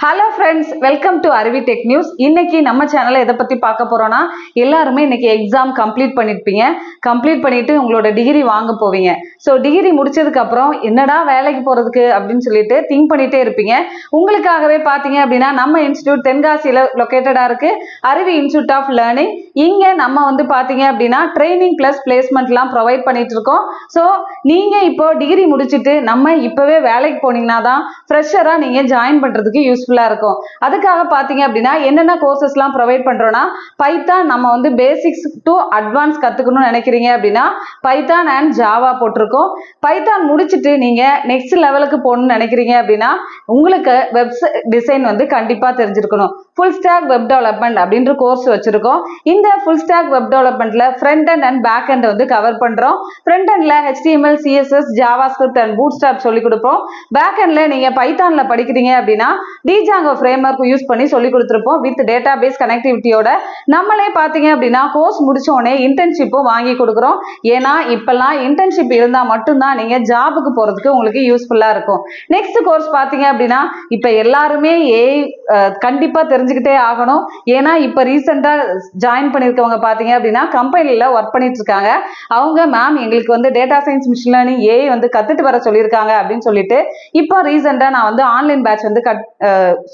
Hello friends welcome to Aruvi tech news இன்னைக்கு நம்ம சேனல்ல எதை பத்தி பார்க்க போறோம்னா எல்லாருமே இன்னைக்கு எக்ஸாம் கம்ப்ளீட் பண்ணிருப்பீங்க. கம்ப்ளீட் பண்ணிட்டு உங்களோட டிகிரி வாங்க போவீங்க. ஸோ டிகிரி முடிச்சதுக்கு அப்புறம் என்னடா வேலைக்கு போறதுக்கு அப்படின்னு சொல்லிட்டு திங்க் பண்ணிட்டே இருப்பீங்க. உங்களுக்காகவே பார்த்தீங்க அப்படின்னா நம்ம இன்ஸ்டியூட் தென்காசியில் லொக்கேட்டடாக இருக்கு. அருவி இன்ஸ்டியூட் ஆஃப் லேர்னிங் இங்கே நம்ம வந்து பார்த்தீங்க அப்படின்னா ட்ரைனிங் பிளஸ் பிளேஸ்மெண்ட்லாம் ப்ரொவைட் பண்ணிட்டு இருக்கோம். ஸோ நீங்கள் இப்போ டிகிரி முடிச்சுட்டு நம்ம இப்போவே வேலைக்கு போனீங்கன்னா தான் ஃப்ரெஷராக நீங்கள் ஜாயின் பண்ணுறதுக்கு யூஸ்ஃபுல்லாக இருக்கும். அதுக்காக பார்த்தீங்க அப்படின்னா என்னென்ன கோர்சஸ்லாம் ப்ரொவைட் பண்ணுறோன்னா பைத்தான் நம்ம வந்து பேசிக்ஸ் டு அட்வான்ஸ் கற்றுக்கணும்னு நினைக்கிறீங்க அப்படின்னா பைத்தான் அண்ட் ஜாவா போட்டிருக்கோம். பைத்தான் முடிச்சுட்டு நீங்க நெக்ஸ்ட் லெவலுக்கு போகணும்னு நினைக்கிறீங்க அப்படின்னா உங்களுக்கு வெப்சைட் டிசைன் வந்து கண்டிப்பா தெரிஞ்சிருக்கணும். ஃபுல் ஸ்டாக் வெப் டெவலப்மெண்ட் அப்படின்ற கோர்ஸ் வச்சிருக்கோம். இந்த full stack web டெவலப்மெண்ட்ல front and and back and வந்து கவர் பண்றோம். ஃப்ரண்ட் எண்ட்ல HTML CSS JavaScript and Bootstrap சொல்லி கொடுப்போம். பேக் அண்ட்ல நீங்க பைத்தான்ல படிக்கிறீங்க அப்படின்னா டிஜாங்கோ ஃப்ரேம் ஒர்க் யூஸ் பண்ணி சொல்லி கொடுத்துருப்போம். வித் டேட்டா பேஸ் கனெக்டிவிட்டியோட நம்மளே பார்த்தீங்க அப்படின்னா கோர்ஸ் முடிச்ச உடனே இன்டர்ன்ஷிப்பும் வாங்கி கொடுக்குறோம். ஏன்னா இப்பெல்லாம் இன்டர்ன்ஷிப் இருந்தால் மட்டும்தான் நீங்க ஜாபுக்கு போறதுக்கு உங்களுக்கு யூஸ்ஃபுல்லா இருக்கும். நெக்ஸ்ட் கோர்ஸ் பார்த்தீங்க அப்படின்னா இப்போ எல்லாருமே ஏ கண்டிப்பா தெரிஞ்சுக்கிட்டே ஆகணும். ஏன்னா இப்போ ரீசெண்டாக ஜாயின் பண்ணியிருக்கவங்க பார்த்தீங்க அப்படின்னா கம்பெனியில் ஒர்க் பண்ணிட்டு இருக்காங்க. அவங்க மேம் எங்களுக்கு வந்து டேட்டா சயின்ஸ் மிஷின் லேர்னிங் ஏ வந்து கத்துட்டு வர சொல்லியிருக்காங்க அப்படின்னு சொல்லிட்டு இப்போ ரீசெண்டாக நான் வந்து ஆன்லைன் பேட்ச் வந்து கட்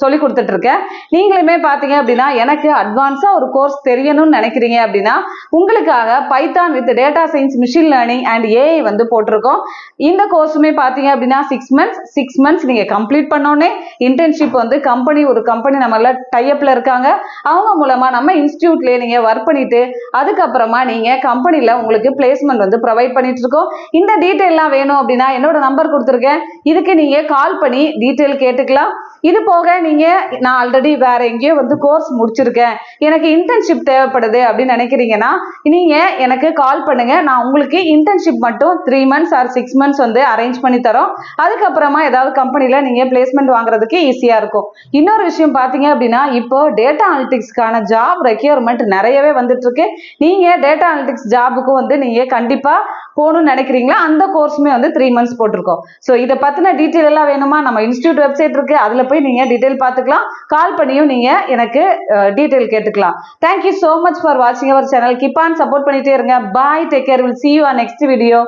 சொல்லி கொடுத்துட்டு இருக்கேன். நீங்களுமே பார்த்தீங்க அப்படின்னா எனக்கு அட்வான்ஸாக ஒரு கோர்ஸ் தெரியணும்னு நினைக்கிறீங்க அப்படின்னா உங்களுக்காக Python with data science machine learning and AI வந்து போட்டிருக்கோம். இந்த கோர்ஸுமே பார்த்தீங்க அப்படின்னா சிக்ஸ் மந்த்ஸ் சிக்ஸ் மந்த்ஸ் நீங்கள் கம்ப்ளீட் பண்ணோன்னே இன்டர்ன்ஷிப் வந்து கம்பெனி ஒரு கம்பெனி நம்மள டைப்பில் இருக்காங்க. அவங்க மூலமா நம்ம இன்ஸ்டியூட்லயே நீங்க ஒர்க் பண்ணிட்டு அதுக்கப்புறமா நீங்க கம்பெனில உங்களுக்கு பிளேஸ்மெண்ட் வந்து ப்ரொவைட் பண்ணிட்டு இருக்கோம் இந்த டீட்டெயிலாம் வேணும் அப்படின்னா என்னோட நம்பர் கொடுத்துருக்கேன். இதுக்கு நீங்க கால் பண்ணி டீட்டெயில் கேட்டுக்கலாம். இது போக நீங்க நான் ஆல்ரெடி வேற எங்கேயோ வந்து கோர்ஸ் முடிச்சிருக்கேன். எனக்கு இன்டர்ன்ஷிப் தேவைப்படுது அப்படின்னு நினைக்கிறீங்கன்னா நீங்க எனக்கு கால் பண்ணுங்க. நான் உங்களுக்கு இன்டர்ன்ஷிப் மட்டும் three months or six months வந்து அரேஞ்ச் பண்ணி தரோம். அதுக்கப்புறமா ஏதாவது கம்பெனியில் நீங்க பிளேஸ்மெண்ட் வாங்குறதுக்கு ஈஸியாக இருக்கும். இன்னொரு விஷயம் பார்த்தீங்க அப்படின்னா இப்போ டேட்டா அனலிட்டிக்ஸ்க்கான ஜாப் ரெக்யூர்மெண்ட் நிறையவே வந்துட்டுருக்கு. நீங்கள் நீங்க டேட்டா அனலிட்டிக்ஸ் ஜாபுக்கும் வந்து நீங்க கண்டிப்பாக போகணும்னு நினைக்கிறீங்களா? அந்த கோர்ஸுமே வந்து த்ரீ மந்த்ஸ் போட்டிருக்கோம். ஸோ இதை பத்தின டீட்டெயில் எல்லாம் வேணுமா? நம்ம இன்ஸ்டியூட் வெப்சைட் இருக்கு. அதில் போய் நீங்க டீட்டெயில் பார்த்துக்கலாம். கால் பண்ணியும் நீங்கள் எனக்கு டீட்டெயில் கேட்டுக்கலாம். தேங்க்யூ ஸோ மச் ஃபார் வாட்சிங் அவர் சேனல் கிப்பான் சப்போர்ட் பண்ணிட்டே இருங்க. Bye take care will see you on next video